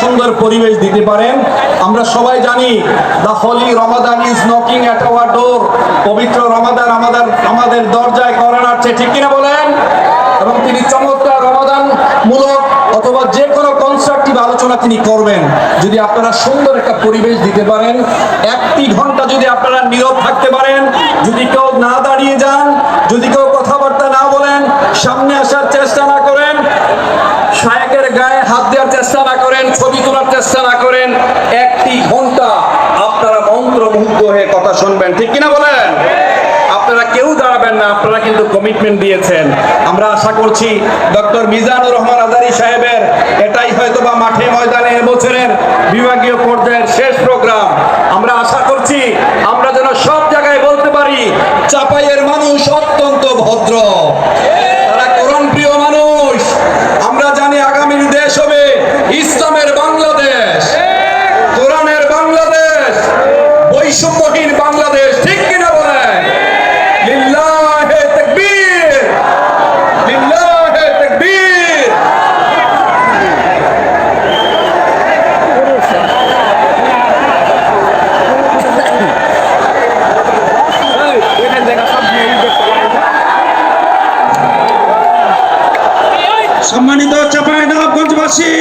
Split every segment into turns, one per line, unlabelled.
সুন্দর পরিবেশ দিতে পারেন, আমরা সবাই জানি the holy Ramadan is knocking at our door পবিত্র রমাদান আমাদের আমাদের দরজায় করার আছে, ঠিক কিনা বলেন? এবং তিনি চমৎকার রমাদান মূলক অথবা যে কোনো কনস্ট্রাকটিভ আলোচনা তিনি করবেন। যদি আপনারা সুন্দর একটা পরিবেশ দিতে পারেন, একটি ঘণ্টা যদি আপনারা নীরব থাকতে পারেন, যদি কেউ না দাঁড়িয়ে যান, যদি কেউ চেষ্টা না করেন, একটি ঘণ্টা আপনারা মন্ত্রমুগ্ধ হয়ে কথা শুনবেন। ঠিক কিনা বলেন? আপনারা কেউ দাঁড়াবেন না, আপনারা কিন্তু কমিটমেন্ট দিয়েছেন। আমরা আশা করছি ডক্টর মিজানুর রহমান আজারি সাহেবের এটাই হয়তো বা মাঠে ময়দানে এবছরের বিভাগীয় পর্যায়ের শেষ প্রোগ্রাম। আমরা আশা করছি আমরা যেন সব জায়গায় বলতে পারি, চাপাইয়ের
চাপাইনবাবগঞ্জবাসী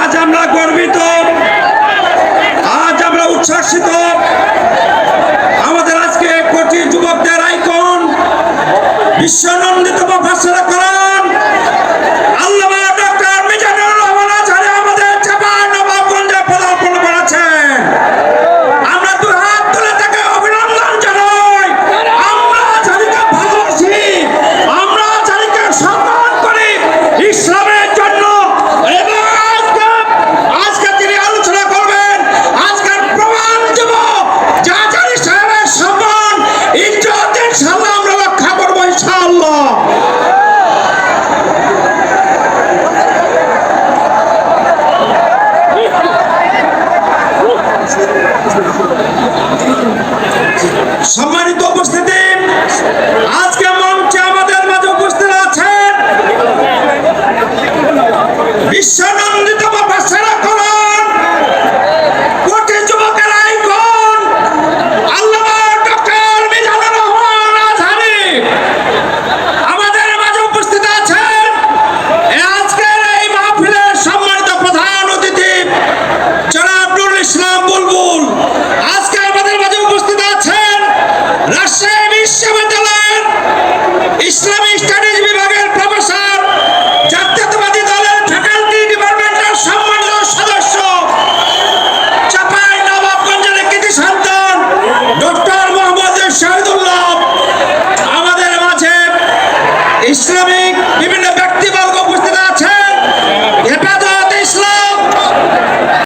আজ আমরা গর্বিত, আজ আমরা উচ্ছ্বাসিত। আমাদের আজকে কোটি যুবকদের আইকন, বিশ্বনন্দিত প্রফেসর করান ইসলামিক বিভিন্ন ব্যক্তিবর্গ উপস্থিত আছেন। হেফাজত